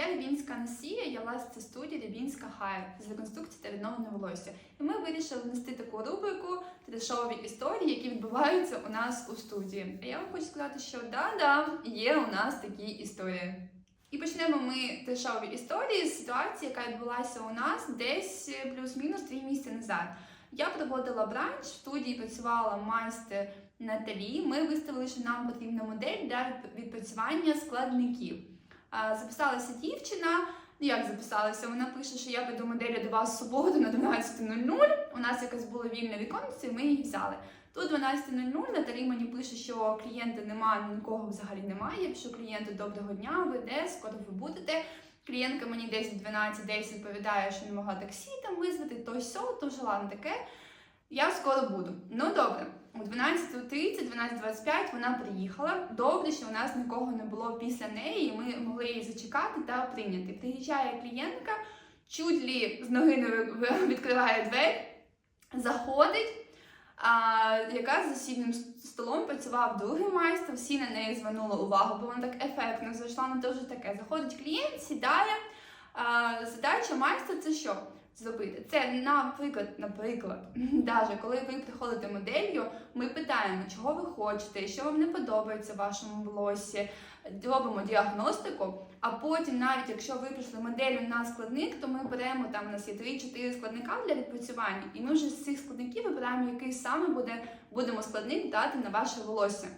Я Рябінська Анастасія, я власниця студії Рябінська Хайр з реконструкції та відновлення волосся. І ми вирішили внести таку рубрику трешові історії, які відбуваються у нас у студії. А я вам хочу сказати, що да-да, є у нас такі історії. І почнемо ми трешові історії з ситуації, яка відбулася у нас десь плюс-мінус дві місяці назад. Я проводила бранч, в студії працювала майстер Наталі. Ми виставили, що нам потрібна модель для відпрацювання складників. Записалася дівчина. Ну як записалася? Вона пише, що я веду моделі до вас в суботу на 12.00. У нас якась було вільне віконце, і ми її взяли. Тут 12.00 Наталі мені пише, що клієнта немає, нікого взагалі немає. Я пишу клієнту доброго дня, ви де, скоро ви будете. Клієнтка мені десь в 12.10 відповідає, що не могла таксі там визвати, то сьо, то ладно таке. Я скоро буду. Ну добре, о 12.30, 12.25 вона приїхала. Добре, що у нас нікого не було після неї, і ми могли її зачекати та прийняти. Приїжджає клієнтка, чуть лі з ноги відкриває двері, заходить. А, яка за сусіднім столом працював другий майстер, всі на неї звернули увагу, бо вона так ефектно зайшла на те вже таке. Заходить клієнт, сідає. А, задача майстра це що? Зробити. Це, наприклад, наприклад, даже коли ви приходите моделлю, ми питаємо, чого ви хочете, що вам не подобається в вашому волосі, робимо діагностику, а потім, навіть якщо ви прийшли моделлю на складник, то ми беремо там у нас є 3-4 складника для відпрацювання, і ми вже з цих складників вибираємо, який саме буде будемо складник дати на ваше волосся.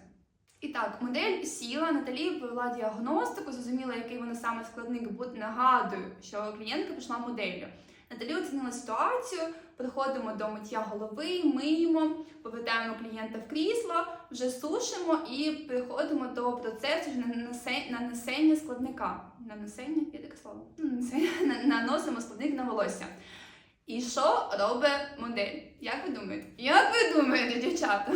І так, модель сіла, Наталі провела діагностику, зрозуміла, який вона саме складник буде. Нагадую, що клієнтка пішла моделлю. Наталі оцінила ситуацію, приходимо до миття голови, миємо, повертаємо клієнта в крісло, вже сушимо і переходимо до процесу нанесення складника. Нанесення, є таке слово? Наносимо складник на волосся. І що робить модель? Як ви думаєте? Як ви думаєте, дівчата?